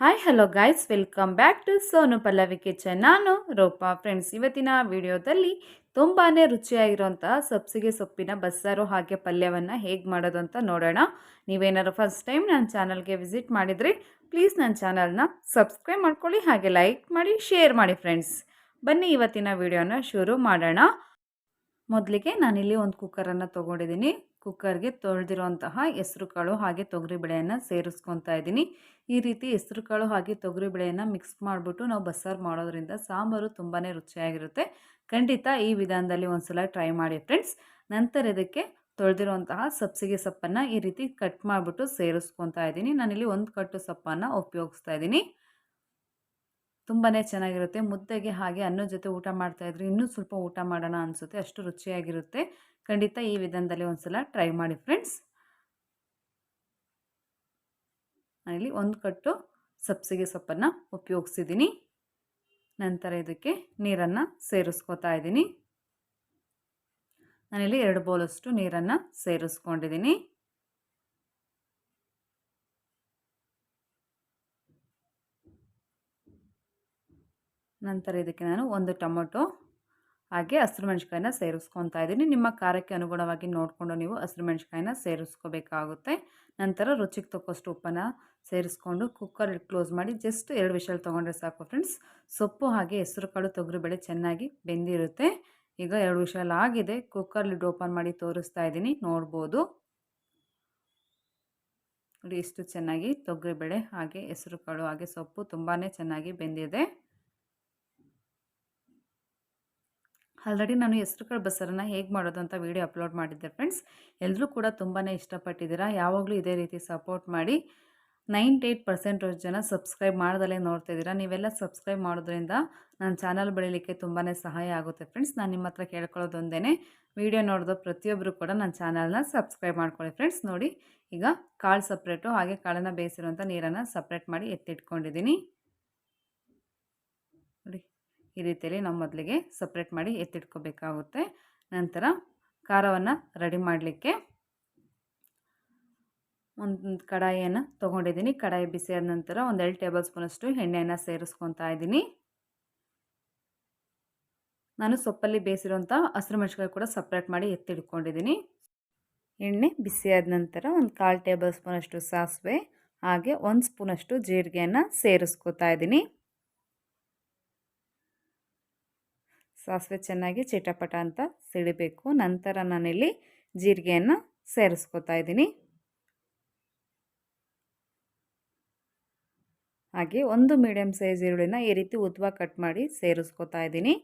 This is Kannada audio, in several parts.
Hi hello guys welcome back to Sonu Pallavi kitchen ನಾನು ರೂಪಾ. ಫ್ರೆಂಡ್ಸ್ ಇವತ್ತಿನ ವಿಡಿಯೋದಲ್ಲಿ ತುಂಬಾ ರುಚಿಯಾಗಿರುವಂತಹ ಸಬ್ಸಿಗೆ ಸೊಪ್ಪಿನ ಬಸ್ಸಾರು ಹಾಗೆ ಪಲ್ಯವನ್ನು ಹೇಗೆ ಮಾಡೋದು ಅಂತ ನೋಡೋಣ. ನೀವೇನಾದ್ರು ಫಸ್ಟ್ ಟೈಮ್ ನನ್ನ ಚಾನಲ್ಗೆ ವಿಸಿಟ್ ಮಾಡಿದರೆ ಪ್ಲೀಸ್ ನನ್ನ ಚಾನಲ್ನ ಸಬ್ಸ್ಕ್ರೈಬ್ ಮಾಡ್ಕೊಳ್ಳಿ ಹಾಗೆ ಲೈಕ್ ಮಾಡಿ ಶೇರ್ ಮಾಡಿ ಫ್ರೆಂಡ್ಸ್ ಬನ್ನಿ ಇವತ್ತಿನ ವಿಡಿಯೋನ ಶುರು ಮಾಡೋಣ. ಮೊದಲಿಗೆ ನಾನಿಲ್ಲಿ ಒಂದು ಕುಕ್ಕರನ್ನು ತೊಗೊಂಡಿದ್ದೀನಿ. ಕುಕ್ಕರ್ಗೆ ತೊಳೆದಿರುವಂತಹ ಹೆಸ್ರು ಕಾಳು ಹಾಗೆ ತೊಗರಿಬೇಳೆಯನ್ನು ಸೇರಿಸ್ಕೊತಾ ಇದ್ದೀನಿ. ಈ ರೀತಿ ಹೆಸ್ರು ಕಾಳು ಹಾಗೆ ತೊಗರಿಬೇಳೆಯನ್ನು ಮಿಕ್ಸ್ ಮಾಡಿಬಿಟ್ಟು ನಾವು ಬಸ್ಸಾರು ಮಾಡೋದ್ರಿಂದ ಸಾಂಬಾರು ತುಂಬಾ ರುಚಿಯಾಗಿರುತ್ತೆ. ಖಂಡಿತ ಈ ವಿಧಾನದಲ್ಲಿ ಒಂದ್ಸಲ ಟ್ರೈ ಮಾಡಿ ಫ್ರೆಂಡ್ಸ್. ನಂತರ ಇದಕ್ಕೆ ತೊಳೆದಿರುವಂತಹ ಸಬ್ಸಿಗೆ ಸೊಪ್ಪನ್ನು ಈ ರೀತಿ ಕಟ್ ಮಾಡಿಬಿಟ್ಟು ಸೇರಿಸ್ಕೊತಾ ಇದ್ದೀನಿ. ನಾನಿಲ್ಲಿ ಒಂದು ಕಟ್ಟು ಸೊಪ್ಪನ್ನು ಉಪಯೋಗಿಸ್ತಾ ಇದ್ದೀನಿ. ತುಂಬಾ ಚೆನ್ನಾಗಿರುತ್ತೆ. ಮುದ್ದೆಗೆ ಹಾಗೆ ಅನ್ನದ ಜೊತೆ ಊಟ ಮಾಡ್ತಾಯಿದ್ರೆ ಇನ್ನೂ ಸ್ವಲ್ಪ ಊಟ ಮಾಡೋಣ ಅನಿಸುತ್ತೆ. ಅಷ್ಟು ರುಚಿಯಾಗಿರುತ್ತೆ. ಖಂಡಿತ ಈ ವಿಧಾನದಲ್ಲಿ ಒಂದ್ಸಲ ಟ್ರೈ ಮಾಡಿ ಫ್ರೆಂಡ್ಸ್ ಇಲ್ಲಿ ಒಂದು ಕಟ್ಟು ಸಬ್ಸಿಗೆ ಸೊಪ್ಪನ್ನು ಉಪಯೋಗಿಸಿದ್ದೀನಿ ನಂತರ ಇದಕ್ಕೆ ನೀರನ್ನು ಸೇರಿಸ್ಕೋತಾ ಇದ್ದೀನಿ. ನಾನಿಲ್ಲಿ ಎರಡು ಬೌಲಷ್ಟು ನೀರನ್ನು ಸೇರಿಸ್ಕೊಂಡಿದ್ದೀನಿ ನಂತರ ಇದಕ್ಕೆ ನಾನು ಒಂದು ಟೊಮೊಟೊ, ಹಾಗೆ ಹಸಿರು ಮೆಣಸಿಕಾಯಿನ ಸೇರಿಸ್ಕೊತಾ ಇದ್ದೀನಿ. ನಿಮ್ಮ ಖಾರಕ್ಕೆ ಅನುಗುಣವಾಗಿ ನೋಡಿಕೊಂಡು ನೀವು ಹಸಿರು ಮೆಣಸಿಕಾಯಿನ ಸೇರಿಸ್ಕೋಬೇಕಾಗುತ್ತೆ. ನಂತರ ರುಚಿಗೆ ತಕ್ಕಷ್ಟು ಉಪ್ಪನ್ನು ಸೇರಿಸ್ಕೊಂಡು ಕುಕ್ಕರ್ ಕ್ಲೋಸ್ ಮಾಡಿ ಜಸ್ಟ್ ಎರಡು ವಿಷಲ್ ತೊಗೊಂಡ್ರೆ ಸಾಕು ಫ್ರೆಂಡ್ಸ್ ಸೊಪ್ಪು ಹಾಗೆ ಹೆಸರು ಕಾಳು ತೊಗರಿಬೇಳೆ ಚೆನ್ನಾಗಿ ಬೆಂದಿರುತ್ತೆ. ಈಗ ಎರಡು ವಿಷಲ್ ಆಗಿದೆ. ಕುಕ್ಕರ್ ಲಿಡ್ ಓಪನ್ ಮಾಡಿ ತೋರಿಸ್ತಾ ಇದ್ದೀನಿ. ನೋಡ್ಬೋದು. ನೋಡಿ ಎಷ್ಟು ಚೆನ್ನಾಗಿ ತೊಗರಿಬೇಳೆ ಹಾಗೆ ಹೆಸರು ಕಾಳು ಹಾಗೆ ಸೊಪ್ಪು ತುಂಬಾ ಚೆನ್ನಾಗಿ ಬೆಂದಿದೆ. ಆಲ್ರೆಡಿ ನಾನು ಹೆಸ್ರುಕಾಳು ಬಸ್ಸಾರನ್ನು ಹೇಗೆ ಮಾಡೋದು ಅಂತ ವೀಡಿಯೋ ಅಪ್ಲೋಡ್ ಮಾಡಿದ್ದೆ ಫ್ರೆಂಡ್ಸ್. ಎಲ್ಲರೂ ಕೂಡ ತುಂಬಾ ಇಷ್ಟಪಟ್ಟಿದ್ದೀರಾ. ಯಾವಾಗಲೂ ಇದೇ ರೀತಿ ಸಪೋರ್ಟ್ ಮಾಡಿ. ನೈಂಟಿ ಏಯ್ಟ್ ಪರ್ಸೆಂಟ್ ಜನ ಸಬ್ಸ್ಕ್ರೈಬ್ ಮಾಡ್ದಲೇ ನೋಡ್ತಾ ಇದ್ದೀರಾ. ನೀವೆಲ್ಲ ಸಬ್ಸ್ಕ್ರೈಬ್ ಮಾಡೋದ್ರಿಂದ ನನ್ನ ಚಾನಲ್ ಬೆಳೀಲಿಕ್ಕೆ ತುಂಬಾ ಸಹಾಯ ಆಗುತ್ತೆ ಫ್ರೆಂಡ್ಸ್. ನಾನು ನಿಮ್ಮ ಹತ್ರ ಕೇಳ್ಕೊಳ್ಳೋದೊಂದೇ ವೀಡಿಯೋ ನೋಡಿದ ಪ್ರತಿಯೊಬ್ಬರು ಕೂಡ ನನ್ನ ಚಾನಲ್ನ ಸಬ್ಸ್ಕ್ರೈಬ್ ಮಾಡ್ಕೊಳ್ಳಿ ಫ್ರೆಂಡ್ಸ್. ನೋಡಿ, ಈಗ ಕಾಳು ಸಪ್ರೇಟು ಹಾಗೆ ಕಾಳನ್ನು ಬೇಯಿಸಿರುವಂಥ ನೀರನ್ನು ಸಪ್ರೇಟ್ ಮಾಡಿ ಎತ್ತಿಟ್ಕೊಂಡಿದ್ದೀನಿ. ಈ ರೀತಿಯಲ್ಲಿ ನಾವು ಮೊದಲಿಗೆ ಸಪ್ರೇಟ್ ಮಾಡಿ ಎತ್ತಿಟ್ಕೋಬೇಕಾಗುತ್ತೆ. ನಂತರ ಖಾರವನ್ನು ರೆಡಿ ಮಾಡಲಿಕ್ಕೆ ಒಂದು ಕಡಾಯಿಯನ್ನು ತೊಗೊಂಡಿದ್ದೀನಿ. ಕಡಾಯಿ ಬಿಸಿಯಾದ ನಂತರ ಒಂದು ಎರಡು ಟೇಬಲ್ ಸ್ಪೂನಷ್ಟು ಎಣ್ಣೆಯನ್ನು ಸೇರಿಸ್ಕೊತಾ ಇದ್ದೀನಿ. ನಾನು ಸೊಪ್ಪಲ್ಲಿ ಬೇಯಿಸಿರುವಂಥ ಹಸಿರು ಮೆಣಸುಗಳು ಕೂಡ ಸಪ್ರೇಟ್ ಮಾಡಿ ಎತ್ತಿಟ್ಕೊಂಡಿದ್ದೀನಿ. ಎಣ್ಣೆ ಬಿಸಿಯಾದ ನಂತರ ಒಂದು ಕಾಲು ಟೇಬಲ್ ಸ್ಪೂನಷ್ಟು ಸಾಸಿವೆ, ಹಾಗೆ ಒಂದು ಸ್ಪೂನಷ್ಟು ಜೀರಿಗೆಯನ್ನು ಸೇರಿಸ್ಕೊತಾ ಇದ್ದೀನಿ. ಸಾಸಿವೆ ಚೆನ್ನಾಗಿ ಚಿಟಪಟ ಅಂತ ಸಿಡಿಬೇಕು ನಂತರ ನಾನಿಲ್ಲಿ ಜೀರಿಗೆಯನ್ನು ಸೇರಿಸ್ಕೊತಾ ಇದ್ದೀನಿ. ಹಾಗೆ ಒಂದು ಮೀಡಿಯಮ್ ಸೈಜ್ ಈರುಳ್ಳಿನ ಈ ರೀತಿ ಉದ್ವ ಕಟ್ ಮಾಡಿ ಸೇರಿಸ್ಕೊತಾ ಇದ್ದೀನಿ.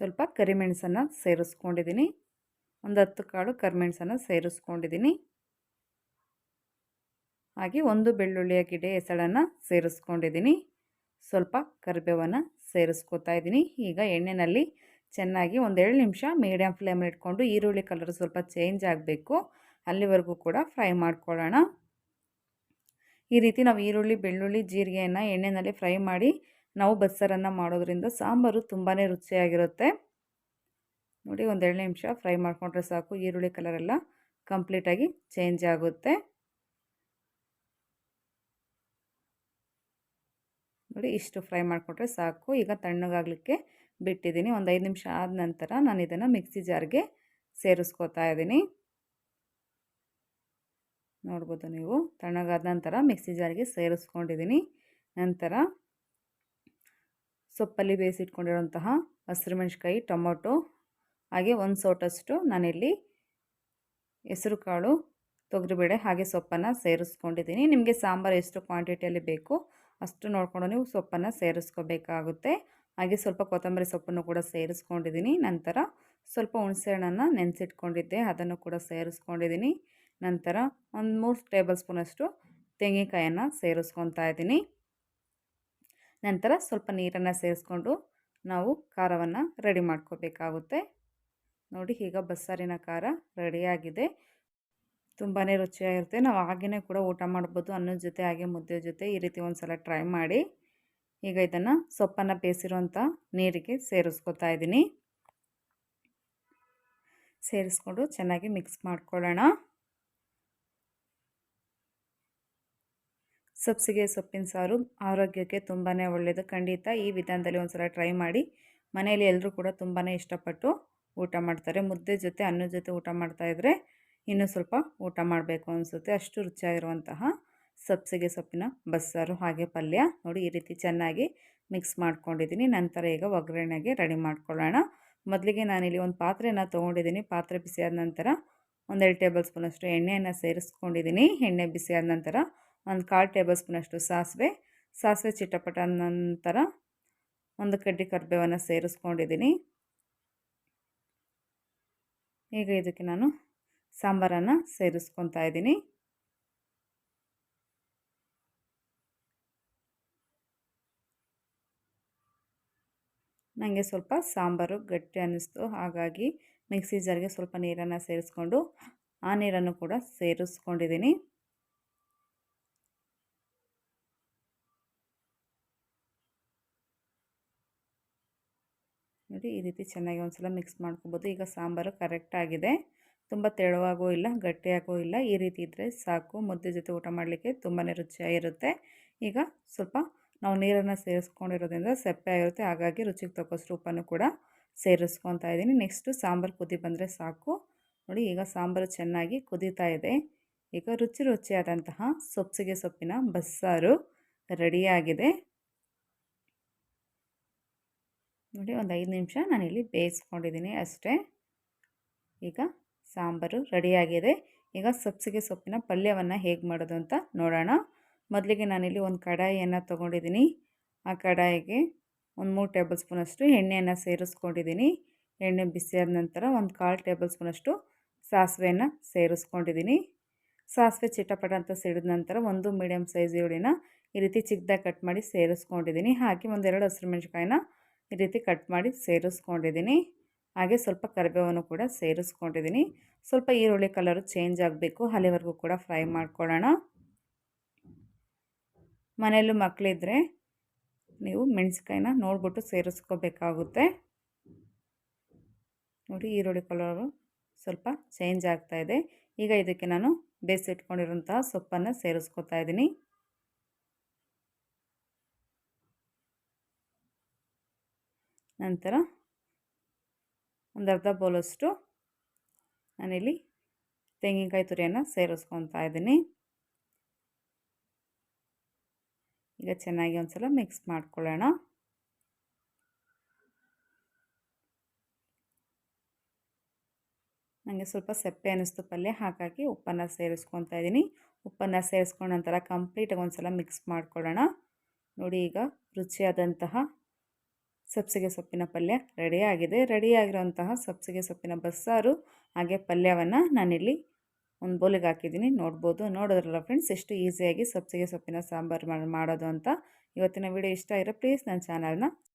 ಸ್ವಲ್ಪ ಕರಿಮೆಣಸನ್ನು ಸೇರಿಸ್ಕೊಂಡಿದ್ದೀನಿ. ಒಂದು ಹತ್ತು ಕಾಳು ಕರಿಮೆಣಸನ್ನು ಸೇರಿಸ್ಕೊಂಡಿದ್ದೀನಿ. ಹಾಗೆ ಒಂದು ಬೆಳ್ಳುಳ್ಳಿಯ ಗಿಡ ಹೆಸಳನ್ನು ಸೇರಿಸ್ಕೊಂಡಿದ್ದೀನಿ. ಸ್ವಲ್ಪ ಕರಿಬೇವನ್ನು ಸೇರಿಸ್ಕೊತಾ ಇದ್ದೀನಿ. ಈಗ ಎಣ್ಣೆಯಲ್ಲಿ ಚೆನ್ನಾಗಿ ಒಂದೆರಡು ನಿಮಿಷ ಮೀಡಿಯಮ್ ಫ್ಲೇಮಲ್ಲಿ ಇಟ್ಕೊಂಡು ಈರುಳ್ಳಿ ಕಲರ್ ಸ್ವಲ್ಪ ಚೇಂಜ್ ಆಗಬೇಕು. ಅಲ್ಲಿವರೆಗೂ ಕೂಡ ಫ್ರೈ ಮಾಡ್ಕೊಳ್ಳೋಣ. ಈ ರೀತಿ ನಾವು ಈರುಳ್ಳಿ, ಬೆಳ್ಳುಳ್ಳಿ, ಜೀರಿಗೆಯನ್ನು ಎಣ್ಣೆಯಲ್ಲಿ ಫ್ರೈ ಮಾಡಿ ನಾವು ಬಸ್ಸರನ್ನು ಮಾಡೋದ್ರಿಂದ ಸಾಂಬಾರು ತುಂಬಾ ರುಚಿಯಾಗಿರುತ್ತೆ. ನೋಡಿ, ಒಂದೆರಡು ನಿಮಿಷ ಫ್ರೈ ಮಾಡಿಕೊಂಡ್ರೆ ಸಾಕು. ಈರುಳ್ಳಿ ಕಲರೆಲ್ಲ ಕಂಪ್ಲೀಟಾಗಿ ಚೇಂಜ್ ಆಗುತ್ತೆ. ನೋಡಿ, ಇಷ್ಟು ಫ್ರೈ ಮಾಡಿಕೊಂಡ್ರೆ ಸಾಕು. ಈಗ ತಣ್ಣಗಾಗಲಿಕ್ಕೆ ಬಿಟ್ಟಿದ್ದೀನಿ. ಒಂದು ಐದು ನಿಮಿಷ ಆದ ನಂತರ ನಾನು ಇದನ್ನು ಮಿಕ್ಸಿ ಜಾರ್ಗೆ ಸೇರಿಸ್ಕೋತಾ ಇದ್ದೀನಿ. ನೋಡ್ಬೋದು ನೀವು. ತಣ್ಣಗಾದ ನಂತರ ಮಿಕ್ಸಿ ಜಾರ್ಗೆ ಸೇರಿಸ್ಕೊಂಡಿದ್ದೀನಿ. ನಂತರ ಸೊಪ್ಪಲ್ಲಿ ಬೇಯಿಸಿಟ್ಕೊಂಡಿರುವಂತಹ ಹಸಿರು ಮೆಣಸಿಕಾಯಿ ಟೊಮೊಟೊ ಹಾಗೆ ಒಂದು ಸೋಟಷ್ಟು ನಾನಿಲ್ಲಿ ಹೆಸರು ಕಾಳು, ತೊಗರಿಬೇಳೆ ಹಾಗೆ ಸೊಪ್ಪನ್ನು ಸೇರಿಸ್ಕೊಂಡಿದ್ದೀನಿ. ನಿಮಗೆ ಸಾಂಬಾರು ಎಷ್ಟು ಕ್ವಾಂಟಿಟಿಯಲ್ಲಿ ಬೇಕು ಅಷ್ಟು ನೋಡಿಕೊಂಡು ನೀವು ಸೊಪ್ಪನ್ನು ಸೇರಿಸ್ಕೋಬೇಕಾಗುತ್ತೆ. ಹಾಗೆ ಸ್ವಲ್ಪ ಕೊತ್ತಂಬರಿ ಸೊಪ್ಪನ್ನು ಕೂಡ ಸೇರಿಸ್ಕೊಂಡಿದ್ದೀನಿ. ನಂತರ ಸ್ವಲ್ಪ ಹುಣಸೆಹಣ್ಣನ್ನು ನೆನೆಸಿಟ್ಕೊಂಡಿದ್ದೆ, ಅದನ್ನು ಕೂಡ ಸೇರಿಸ್ಕೊಂಡಿದ್ದೀನಿ. ನಂತರ ಒಂದು ಮೂರು ಟೇಬಲ್ ಸ್ಪೂನಷ್ಟು ತೆಂಗಿನಕಾಯನ್ನು ಸೇರಿಸ್ಕೊತಾ ಇದ್ದೀನಿ. ನಂತರ ಸ್ವಲ್ಪ ನೀರನ್ನು ಸೇರಿಸ್ಕೊಂಡು ನಾವು ಖಾರವನ್ನು ರೆಡಿ ಮಾಡ್ಕೋಬೇಕಾಗುತ್ತೆ. ನೋಡಿ ಈಗ ಬಸ್ಸಾರಿನ ಖಾರ ರೆಡಿಯಾಗಿದೆ. ತುಂಬಾ ರುಚಿಯಾಗಿರುತ್ತೆ. ನಾವು ಹಾಗೆಯೇ ಕೂಡ ಊಟ ಮಾಡ್ಬೋದು. ಅನ್ನದ ಜೊತೆ ಹಾಗೆ ಮುದ್ದೆ ಜೊತೆ ಈ ರೀತಿ ಒಂದು ಸಲ ಟ್ರೈ ಮಾಡಿ ಈಗ ಇದನ್ನು ಸೊಪ್ಪನ್ನು ಬೇಯಿಸಿರುವಂಥ ನೀರಿಗೆ ಸೇರಿಸ್ಕೊತಾ ಇದ್ದೀನಿ. ಸೇರಿಸ್ಕೊಂಡು ಚೆನ್ನಾಗಿ ಮಿಕ್ಸ್ ಮಾಡ್ಕೊಳ್ಳೋಣ. ಸಬ್ಸಿಗೆ ಸೊಪ್ಪಿನ ಸಾರು ಆರೋಗ್ಯಕ್ಕೆ ತುಂಬಾ ಒಳ್ಳೆಯದು ಖಂಡಿತ ಈ ವಿಧಾನದಲ್ಲಿ ಒಂದು ಸಲ ಟ್ರೈ ಮಾಡಿ ಮನೆಯಲ್ಲಿ ಎಲ್ಲರೂ ಕೂಡ ತುಂಬಾ ಇಷ್ಟಪಟ್ಟು ಊಟ ಮಾಡ್ತಾರೆ. ಮುದ್ದೆ ಜೊತೆ ಅನ್ನದ ಜೊತೆ ಊಟ ಮಾಡ್ತಾಯಿದ್ರೆ ಇನ್ನೂ ಸ್ವಲ್ಪ ಊಟ ಮಾಡಬೇಕು ಅನಿಸುತ್ತೆ. ಅಷ್ಟು ರುಚಿಯಾಗಿರುವಂತಹ ಸಬ್ಸಿಗೆ ಸೊಪ್ಪಿನ ಬಸ್ಸಾರು ಹಾಗೆ ಪಲ್ಯ ನೋಡಿ ಈ ರೀತಿ ಚೆನ್ನಾಗಿ ಮಿಕ್ಸ್ ಮಾಡ್ಕೊಂಡಿದ್ದೀನಿ. ನಂತರ ಈಗ ಒಗ್ಗರಣೆಗೆ ರೆಡಿ ಮಾಡ್ಕೊಳ್ಳೋಣ. ಮೊದಲಿಗೆ ನಾನಿಲ್ಲಿ ಒಂದು ಪಾತ್ರೆನ ತೊಗೊಂಡಿದ್ದೀನಿ. ಪಾತ್ರೆ ಬಿಸಿಯಾದ ನಂತರ ಒಂದೆರಡು ಟೇಬಲ್ ಸ್ಪೂನಷ್ಟು ಎಣ್ಣೆಯನ್ನು ಸೇರಿಸ್ಕೊಂಡಿದ್ದೀನಿ. ಎಣ್ಣೆ ಬಿಸಿಯಾದ ನಂತರ ಒಂದು ಕಾಲು ಟೇಬಲ್ ಸ್ಪೂನಷ್ಟು ಸಾಸಿವೆ. ಸಾಸಿವೆ ಚಿಟ್ಟಪಟ ನಂತರ ಒಂದು ಕಡ್ಡಿ ಕರ್ಬೇವನ್ನು ಸೇರಿಸ್ಕೊಂಡಿದ್ದೀನಿ. ಈಗ ಇದಕ್ಕೆ ನಾನು ಸಾಂಬಾರನ್ನು ಸೇರಿಸ್ಕೊತಾ ಇದ್ದೀನಿ. ನನಗೆ ಸ್ವಲ್ಪ ಸಾಂಬಾರು ಗಟ್ಟಿ ಅನ್ನಿಸ್ತು, ಹಾಗಾಗಿ ಮಿಕ್ಸಿ ಜಾರ್ಗೆ ಸ್ವಲ್ಪ ನೀರನ್ನು ಸೇರಿಸ್ಕೊಂಡು ಆ ನೀರನ್ನು ಕೂಡ ಸೇರಿಸ್ಕೊಂಡಿದ್ದೀನಿ ನೋಡಿ ಈ ರೀತಿ ಚೆನ್ನಾಗಿ ಒಂದು ಸಲ ಮಿಕ್ಸ್ ಮಾಡ್ಕೊಬೋದು. ಈಗ ಸಾಂಬಾರು ಕರೆಕ್ಟಾಗಿದೆ ತುಂಬ ತೆಳುವಾಗೂ ಇಲ್ಲ, ಗಟ್ಟಿಯಾಗೂ ಇಲ್ಲ. ಈ ರೀತಿ ಇದ್ದರೆ ಸಾಕು. ಮುದ್ದೆ ಜೊತೆ ಊಟ ಮಾಡಲಿಕ್ಕೆ ತುಂಬಾ ರುಚಿಯಾಗಿರುತ್ತೆ. ಈಗ ಸ್ವಲ್ಪ ನಾವು ನೀರನ್ನು ಸೇರಿಸ್ಕೊಂಡಿರೋದ್ರಿಂದ ಸಪ್ಪೆ ಆಗಿರುತ್ತೆ. ಹಾಗಾಗಿ ರುಚಿಗೆ ತಗೋಷ್ಟು ಉಪ್ಪನ್ನು ಕೂಡ ಸೇರಿಸ್ಕೊತಾ ಇದ್ದೀನಿ. ನೆಕ್ಸ್ಟು ಸಾಂಬಾರು ಕುದಿ ಬಂದರೆ ಸಾಕು. ನೋಡಿ, ಈಗ ಸಾಂಬಾರು ಚೆನ್ನಾಗಿ ಕುದೀತಾ ಇದೆ. ಈಗ ರುಚಿ ರುಚಿಯಾದಂತಹ ಸೊಪ್ಸಿಗೆ ಸೊಪ್ಪಿನ ಬಸ್ಸಾರು ರೆಡಿಯಾಗಿದೆ ನೋಡಿ ಒಂದು ಐದು ನಿಮಿಷ ನಾನಿಲ್ಲಿ ಬೇಯಿಸ್ಕೊಂಡಿದ್ದೀನಿ ಅಷ್ಟೇ. ಈಗ ಸಾಂಬಾರು ರೆಡಿಯಾಗಿದೆ. ಈಗ ಸಬ್ಸಿಗೆ ಸೊಪ್ಪಿನ ಪಲ್ಯವನ್ನು ಹೇಗೆ ಮಾಡೋದು ಅಂತ ನೋಡೋಣ. ಮೊದಲಿಗೆ ನಾನಿಲ್ಲಿ ಒಂದು ಕಡಾಯಿಯನ್ನು ತೊಗೊಂಡಿದ್ದೀನಿ. ಆ ಕಡಾಯಿಗೆ ಒಂದು ಮೂರು ಟೇಬಲ್ ಸ್ಪೂನಷ್ಟು ಎಣ್ಣೆಯನ್ನು ಸೇರಿಸ್ಕೊಂಡಿದ್ದೀನಿ. ಎಣ್ಣೆ ಬಿಸಿಯಾದ ನಂತರ ಒಂದು ಕಾಲು ಟೇಬಲ್ ಸ್ಪೂನಷ್ಟು ಸಾಸಿವೆಯನ್ನು ಸೇರಿಸ್ಕೊಂಡಿದ್ದೀನಿ. ಸಾಸಿವೆ ಚಿಟಪಟ ಅಂತ ಸಿಡಿದ ನಂತರ ಒಂದು ಮೀಡಿಯಮ್ ಸೈಜ್ ಈರುಳ್ಳಿನ ಈ ರೀತಿ ಚಿಕ್ಕದಾಗಿ ಕಟ್ ಮಾಡಿ ಸೇರಿಸ್ಕೊಂಡಿದ್ದೀನಿ. ಹಾಗೆ ಒಂದೆರಡು ಹಸಿರು ಮೆಣಸಿಕಾಯಿನ ಈ ರೀತಿ ಕಟ್ ಮಾಡಿ ಸೇರಿಸ್ಕೊಂಡಿದ್ದೀನಿ. ಹಾಗೆ ಸ್ವಲ್ಪ ಕರಿಬೇವನ್ನು ಕೂಡ ಸೇರಿಸ್ಕೊಂಡಿದ್ದೀನಿ. ಸ್ವಲ್ಪ ಈರುಳ್ಳಿ ಕಲರು ಚೇಂಜ್ ಆಗಬೇಕು. ಅಲ್ಲಿವರೆಗೂ ಕೂಡ ಫ್ರೈ ಮಾಡ್ಕೊಳ್ಳೋಣ. ಮನೆಯಲ್ಲೂ ಮಕ್ಕಳಿದ್ರೆ ನೀವು ಮೆಣಸಿಕಾಯಿನ ನೋಡ್ಬಿಟ್ಟು ಸೇರಿಸ್ಕೋಬೇಕಾಗುತ್ತೆ. ನೋಡಿ ಈರುಳ್ಳಿ ಕಲರು ಸ್ವಲ್ಪ ಚೇಂಜ್ ಆಗ್ತಾಯಿದೆ ಈಗ ಇದಕ್ಕೆ ನಾನು ಬೇಯಿಸಿಟ್ಕೊಂಡಿರೋಂತಹ ಸೊಪ್ಪನ್ನು ಸೇರಿಸ್ಕೊತಾ ಇದ್ದೀನಿ. ನಂತರ ಒಂದು ಅರ್ಧ ಬೌಲಷ್ಟು ನಾನಿಲ್ಲಿ ತೆಂಗಿನಕಾಯಿ ತುರಿಯನ್ನು ಸೇರಿಸ್ಕೊತಾ ಇದ್ದೀನಿ. ಈಗ ಚೆನ್ನಾಗಿ ಒಂದು ಸಲ ಮಿಕ್ಸ್ ಮಾಡ್ಕೊಳ್ಳೋಣ. ನನಗೆ ಸ್ವಲ್ಪ ಸಪ್ಪೆ ಅನ್ನಿಸ್ತು ಪಲ್ಯ, ಹಾಗಾಗಿ ಉಪ್ಪನ್ನು ಸೇರಿಸ್ಕೊತಾ ಇದ್ದೀನಿ. ಉಪ್ಪನ್ನು ಸೇರಿಸ್ಕೊಂಡ ನಂತರ ಕಂಪ್ಲೀಟಾಗಿ ಒಂದು ಸಲ ಮಿಕ್ಸ್ ಮಾಡ್ಕೊಳ್ಳೋಣ. ನೋಡಿ ಈಗ ರುಚಿಯಾದಂತಹ ಸಬ್ಸಿಗೆ ಸೊಪ್ಪಿನ ಪಲ್ಯ ರೆಡಿಯಾಗಿದೆ. ರೆಡಿಯಾಗಿರುವಂತಹ ಸಬ್ಸಿಗೆ ಸೊಪ್ಪಿನ ಬಸ್ಸಾರು, ಹಾಗೆ ಪಲ್ಯವನ್ನು ನಾನಿಲ್ಲಿ ಒಂದು ಬೋಲಿಗೆ ಹಾಕಿದ್ದೀನಿ. ನೋಡ್ಬೋದು. ನೋಡೋದ್ರಲ್ಲ ಫ್ರೆಂಡ್ಸ್ ಎಷ್ಟು ಈಸಿಯಾಗಿ ಸಬ್ಸಿಗೆ ಸೊಪ್ಪಿನ ಸಾಂಬಾರು ಮಾಡೋದು ಅಂತ. ಇವತ್ತಿನ ವಿಡಿಯೋ ಇಷ್ಟ ಇರೋ ಪ್ಲೀಸ್ ನನ್ನ ಚಾನಲ್ನ